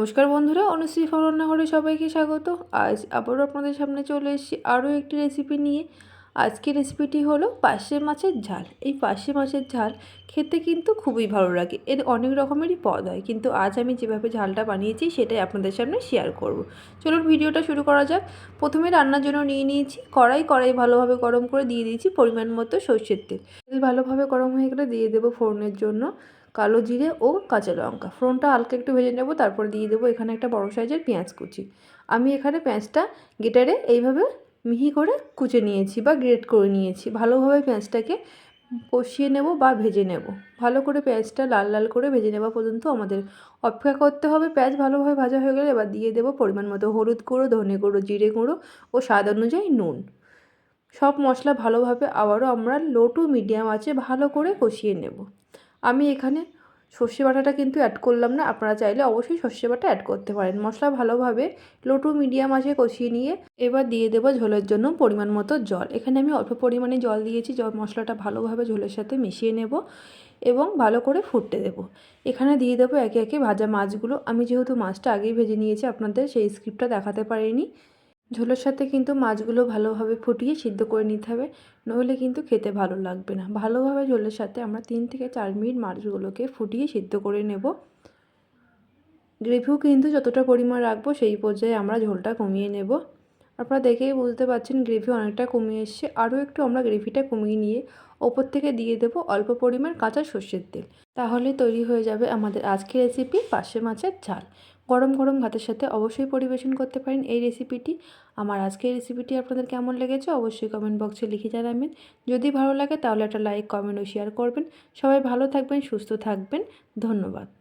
নমস্কার বন্ধুরা, অনুশ্রী রান্নাঘরে সবাইকে স্বাগত। আজ আবারও আপনাদের সামনে চলে এসেছি আরও একটি রেসিপি নিয়ে। আজকের রেসিপিটি হলো পার্শে মাছের ঝাল। এই পার্শে মাছের ঝাল খেতে কিন্তু খুবই ভালো লাগে। এর অনেক রকমেরই পদ হয়, কিন্তু আজ আমি যেভাবে ঝালটা বানিয়েছি সেটাই আপনাদের সামনে শেয়ার করব। চলুন ভিডিওটা শুরু করা যাক। প্রথমে রান্নার জন্য নিয়ে নিয়েছি কড়াই। কড়াই ভালোভাবে গরম করে দিয়ে দিয়েছি পরিমাণ মতো সর্ষের তেল। তেল ভালোভাবে গরম হয়ে গেলে দিয়ে দেবো ফোড়নের জন্য কালো জিরে ও কাঁচা লঙ্কা। ফোড়নটা হালকা একটু ভেজে নেব, তারপর দিয়ে দেবো এখানে একটা বড় সাইজের পেঁয়াজ কুচি। আমি এখানে পেঁয়াজটা গেটারে এইভাবে মিহি করে কুচে নিয়েছি বা গ্রেট করে নিয়েছি। ভালোভাবে পেঁয়াজটাকে কষিয়ে নেব বা ভেজে নেব। ভালো করে পেঁয়াজটা লাল লাল করে ভেজে নেওয়া পর্যন্ত আমাদের অপেক্ষা করতে হবে। পেঁয়াজ ভালোভাবে ভাজা হয়ে গেলে এবার দিয়ে দেবো পরিমাণ মতো হলুদ গুঁড়ো, ধনে গুঁড়ো, জিরে গুঁড়ো ও স্বাদ অনুযায়ী নুন। সব মশলা ভালোভাবে আবারও আমরা লো টু মিডিয়াম আছে ভালো করে কষিয়ে নেব। আমি এখানে সর্ষে বাটাটা কিন্তু অ্যাড করলাম না। আপনারা চাইলে অবশ্যই সর্ষে বাটা অ্যাড করতে পারেন। মশলা ভালোভাবে লো টু মিডিয়াম আছে কষিয়ে নিয়ে এবার দিয়ে দেবো ঝোলের জন্য পরিমাণ মতো জল। এখানে আমি অল্প পরিমাণে জল দিয়েছি। জল মশলাটা ভালোভাবে ঝোলের সাথে মিশিয়ে নেব এবং ভালো করে ফুটতে দেব। এখানে দিয়ে দেবো একে একে ভাজা মাছগুলো। আমি যেহেতু মাছটা আগেই ভেজে নিয়েছি, আপনাদের সেই স্ক্রিপ্টটা দেখাতে পারিনি। ঝোলের সাথে কিন্তু মাছগুলো ভালোভাবে ফুটিয়ে সিদ্ধ করে নিতে হবে। নইলে কিন্তু খেতে ভালো লাগবে না। ভালোভাবে ঝোলের সাথে আমরা তিন থেকে চার মিনিট মাছগুলোকে ফুটিয়ে সিদ্ধ করে নেব। গ্রেভিও কিন্তু যতটা পরিমাণ রাখব সেই পর্যায়ে আমরা ঝোলটা কমিয়ে নেব। আপনারা দেখেই বুঝতে পারছেন গ্রেভি অনেকটা কমিয়ে এসছে। আরও একটু আমরা গ্রেভিটা কমিয়ে নিয়ে ওপর থেকে দিয়ে দেবো অল্প পরিমাণ কাঁচা সর্ষের তেল। তাহলে তৈরি হয়ে যাবে আমাদের আজকের রেসিপি পাশে মাছের ঝাল। গরম গরম ভাতের সাথে অবশ্যই পরিবেশন করতে পারেন। এই রেসিপিটি আমার আজকে এই রেসিপিটি আপনাদের কেমন লেগেছে অবশ্যই কমেন্ট বক্সে লিখে জানাবেন। যদি ভালো লাগে তাহলে একটা লাইক কমেন্ট ও শেয়ার করবেন। সবাই ভালো থাকবেন, সুস্থ থাকবেন। ধন্যবাদ।